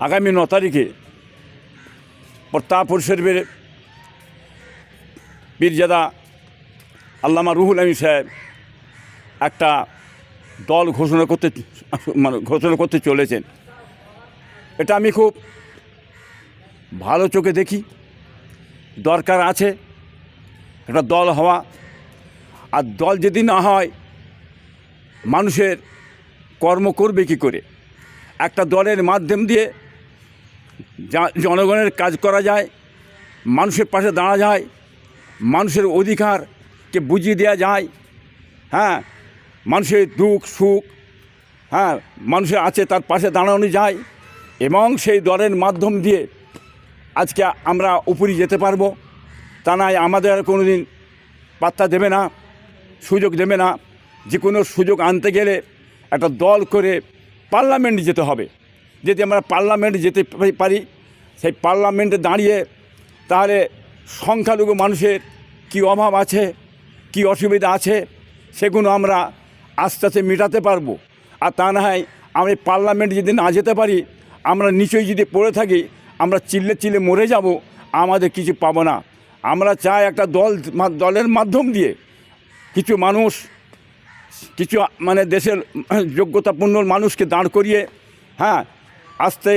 আগামী ন তারিখে প্রতাপ পরিষদের পীরজাদা আল্লামা রুহুল আমিন সাহেব একটা দল ঘোষণা করতে মানে ঘোষণা করতে চলেছেন। এটা আমি খুব ভালো চোখে দেখি। দরকার আছে একটা দল হওয়া। আর দল যদি না হয়, মানুষের কর্ম করবে কি করে? একটা দলের মাধ্যম দিয়ে জনগণের কাজ করা যায়, মানুষের পাশে দাঁড়া যায়, মানুষের অধিকারকে বুঝিয়ে দেওয়া যায় হ্যাঁ মানুষের দুঃখ, সুখ হ্যাঁ মানুষের আছে তার পাশে দাঁড়ানো যায় এবং সেই দলের মাধ্যম দিয়ে আজকে আমরা উপরে যেতে পারব। তা নয়, আমাদের আর কোনো দিন পাত্তা দেবে না, সুযোগ দেবে না। যে কোনো সুযোগ আনতে গেলে একটা দল করে পার্লামেন্টে যেতে হবে। যদি আমরা পার্লামেন্টে যেতে পারি- সেই পার্লামেন্টে দাঁড়িয়ে তাহলে সংখ্যালঘু মানুষের কি অভাব আছে, কি অসুবিধা আছে, সেগুলো আমরা আস্তে আস্তে মেটাতে পারব। আর তা না হয় আমরা পার্লামেন্টে যদি না যেতে পারি, আমরা নিচেই যদি পড়ে থাকি, আমরা চিল্লে চিল্লে মরে যাব, আমাদের কিছু পাবো না। আমরা চাই একটা দল দলের মাধ্যম দিয়ে কিছু মানুষ, কিছু মানে দেশের যোগ্যতাপূর্ণ মানুষকে দাঁড় করিয়ে হ্যাঁ আস্তে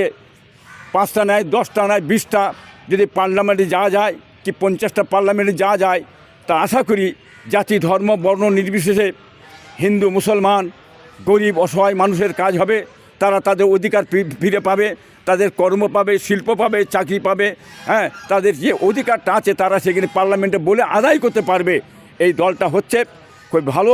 পাঁচটা নেয়, দশটা নেয়, বিশটা। যদি পার্লামেন্টে যাওয়া যায়, কি পঞ্চাশটা পার্লামেন্টে যাওয়া যায়, তা আশা করি জাতি, ধর্ম, বর্ণ নির্বিশেষে হিন্দু, মুসলমান, গরিব, অসহায় মানুষের কাজ হবে। তারা তাদের অধিকার ফিরে পাবে, তাদের কর্ম পাবে, শিল্প পাবে, চাকরি পাবে হ্যাঁ তাদের যে অধিকারটা আছে তারা সেখানে পার্লামেন্টে বলে আদায় করতে পারবে। এই দলটা হচ্ছে খুব ভালো।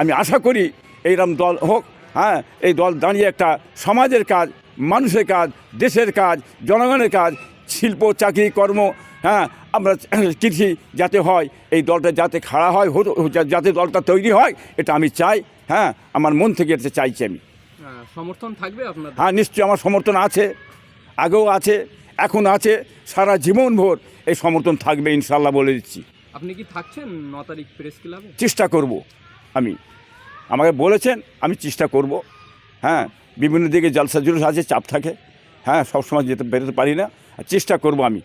আমি আশা করি এইরকম দল হোক হ্যাঁ এই দল দাঁড়িয়ে একটা সমাজের কাজ মানুষের কাজ দেশের কাজ জনগণের কাজ শিল্প চাকরি কর্ম হ্যাঁ আমরা কৃষি যাতে হয় এই দলটা যাতে খাড়া হয় যাতে দলটা তৈরি হয় এটা আমি চাই হ্যাঁ আমার মন থেকে এটা চাইছি আমি। সমর্থন থাকবে আপনার হ্যাঁ নিশ্চয়ই আমার সমর্থন আছে আগেও আছে এখন আছে সারা জীবন ভোর এই সমর্থন থাকবে ইনশাল্লাহ বলে দিচ্ছি। আপনি কি থাকছেন ন তারিখ প্রেস ক্লাবে? চেষ্টা করব আমি। আমাকে বলেছেন আমি চেষ্টা করব হ্যাঁ বিভিন্ন দিকে জলসা জুলুস আছে, চাপ থাকে। হ্যাঁ সবসময় যেতে বেরোতে পারি না। আর চেষ্টা করব আমি।